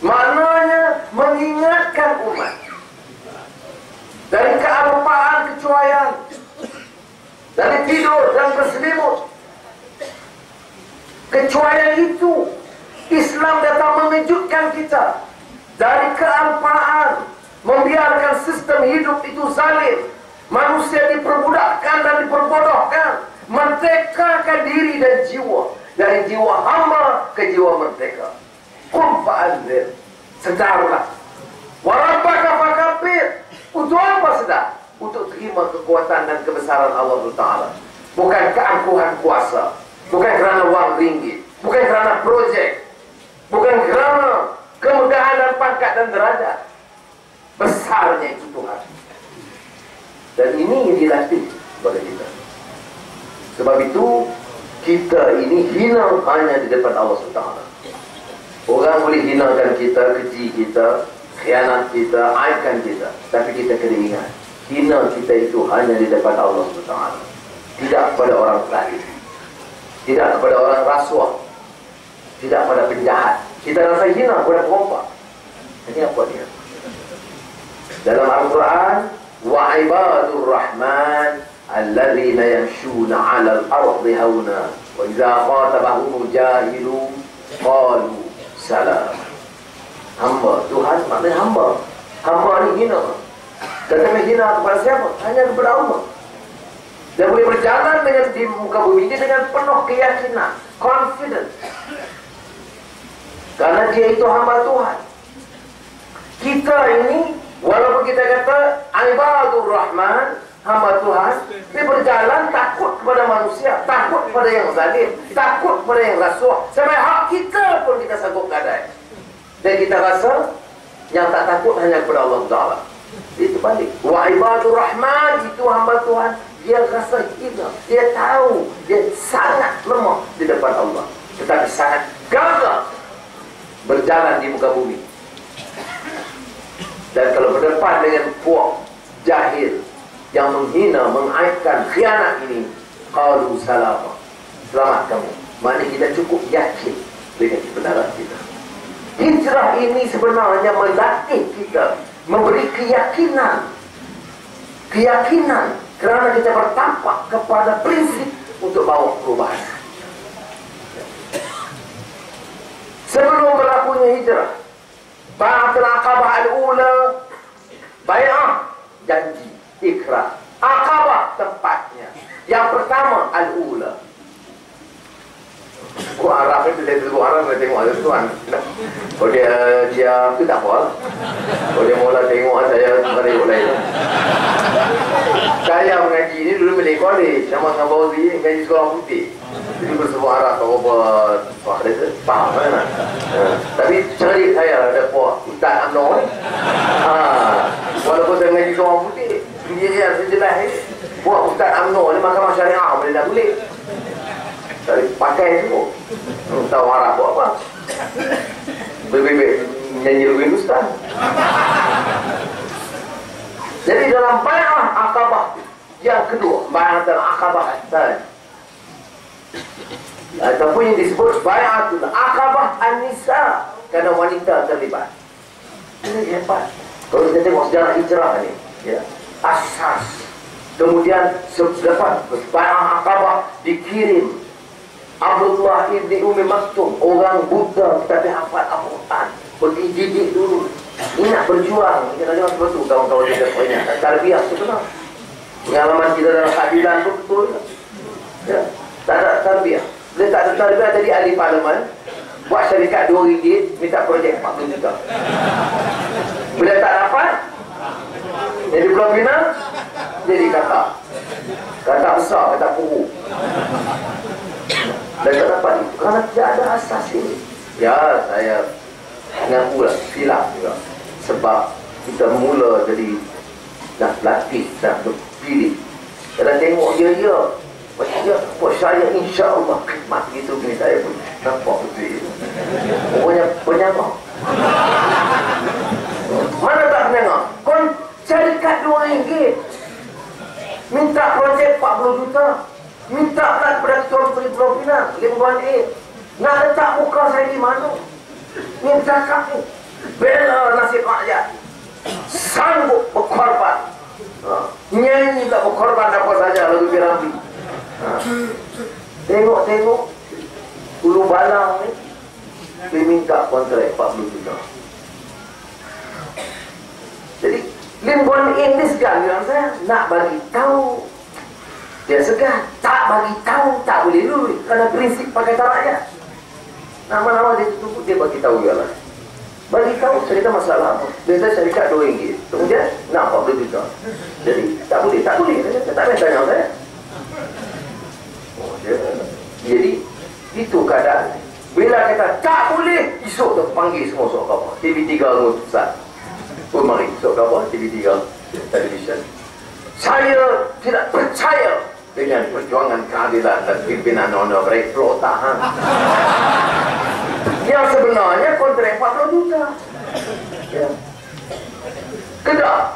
Maknanya mengingatkan umat. Dari keampaan kecuaian. Dari tidur dan berselimut. Kecuaian itu Islam datang mengejutkan kita. Dari keampaan membiarkan sistem hidup itu zalim. Manusia diperbudakkan dan diperbodohkan merdekakan diri dan jiwa dari jiwa hamba ke jiwa merdeka Kum fa'anzir. Sedarlah. Warabbaka fakabir. Untuk apa sedar? Untuk terima kekuatan dan kebesaran Allah Taala. Bukan keangkuhan kuasa. Bukan kerana wang ringgit. Bukan kerana projek. Bukan kerana kemudahan dan pangkat dan derajat. Besarnya itu Tuhan. Dan ini yang dilatih kepada kita. Sebab itu, kita ini hina hanya di depan Allah Taala. Orang boleh hinakan kita, keji kita, khianat kita, aibkan kita. Tapi kita kena ingat, hina kita itu hanya di depan Allah SWT Tidak kepada orang lain Tidak kepada orang rasuah. Tidak kepada penjahat. Kita rasa hina kepada perempuan. Ini apa dia? Dalam Al-Quran Wa ibadur rahman Alladzina yamshuna ala al-ardi hauna Wa iza khatabahumu jahilu Qalu salam. Hamba Tuhan maknanya hamba. Hamba ni hina. Tetapi hina kepada siapa? Hanya kepada Allah. Dia boleh berjalan dengan di muka bumi ini dengan penuh keyakinan, confidence. Karena dia itu hamba Tuhan. Kita ini walaupun kita kata ibadur rahman, hamba Tuhan, dia berjalan takut kepada manusia, takut kepada yang zalim, takut kepada yang rasuah. Sampai hak kita pun kita sanggup gadai. Dan kita rasa yang tak takut hanya kepada Allah Taala. Itu balik. Wa ibadur rahman itu hamba Tuhan. Dia rasa hina. Dia tahu. Dia sangat lemah di depan Allah. Tetapi sangat gagah berjalan di muka bumi. Dan kalau berdepan dengan puak jahil yang menghina, mengaibkan khianat ini, qalu salama. Selamat kamu. Maknanya kita cukup yakin dengan kebenaran kita. Hijrah ini sebenarnya melatih kita memberi keyakinan keyakinan kerana kita bertapak kepada prinsip untuk bawa perubahan. Sebelum berlakunya hijrah, Ba'atul Aqabah al-Ula, bay'ah, janji, ikrar. Aqabah tempatnya. Yang pertama, al-Ula. Kau Arab itu dia tengok Arab dia tengok ada tuan. Kalau dia dia tu tak apa. Lah. Kalau dia mula tengok saya tengok lain. Saya mengaji ni dulu beli college sama dengan Bauzi mengaji sekolah putih. Jadi bersama Arab kau apa apa dia tu faham kan? Ha. Tapi cari saya ada apa Ustaz Amno ni. Ha. Walaupun saya mengaji sekolah putih, dia dia sejelas ni. Buat Ustaz Amno ni mahkamah syariah boleh dah boleh. Dari pakai tu hmm, Tahu Arab buat apa Bebek Nyanyi lebih ustaz Jadi dalam bayang akabah Yang kedua Dalam akabah dan Ataupun yang disebut Bayang akabah An-Nisa Kerana wanita terlibat. Ini hebat. Kalau kita tengok sejarah hijrah ni ya, Asas. Kemudian selepas Bayang akabah Dikirim Abdullah ibni Umi Maktum Orang Buddha tapi hafal Al-Quran. Pergi didik dulu. Ini nak berjuang. Kita jangan sebab tu. Kawan-kawan kita Tarbiah tu benar Pengalaman kita dalam keadilan tu betul ya. Tak ada tarbiah Bila tak ada tarbiah Jadi ahli parlimen Buat syarikat RM2 Minta projek 40 juta Bila tak dapat Jadi Pulau Pinang Jadi kata Kata besar Kata puru dan tak dapat itu kerana tidak ada asas ini. Ya, saya mengaku lah, silap juga. Sebab kita mula jadi nak latih, nak berpilih. Kadang tengok dia, dia. Ya, buat saya insya Allah khidmat gitu ni saya pun nampak betul. Pokoknya penyama. Mana tak penyama? Kau carikan dua ringgit. Minta projek 40 juta. Minta kepada ketua Menteri Pulau Pinang, Lim Guan Yin. Nak letak muka saya di mana? Bercakap ni. bela nasib rakyat sanggup berkorban. Nyanyi tak berkorban apa saja lagu Piramli ha. tengok-tengok Ulu Balang ni dia minta kontrak 40 juta. Jadi Lim Bon In ni segan bilang saya nak bagi tahu. Dia segan. Tak bagi tahu tak boleh lulus kerana prinsip pakai rakyat. Nama-nama dia tutup dia bagi tahu ya tahu cerita masalah apa? Biasa syarikat dua ringgit. Kemudian nak apa boleh juta jadi tak boleh tak boleh. Saya tak boleh tanya saya. Oh, dia. jadi itu keadaan. Bila kata tak boleh esok tu panggil semua sok apa TV3 pusat pun mari sok apa TV3 television saya tidak percaya dengan perjuangan keadilan dan pimpinan honor rekro tahan yang sebenarnya Good job.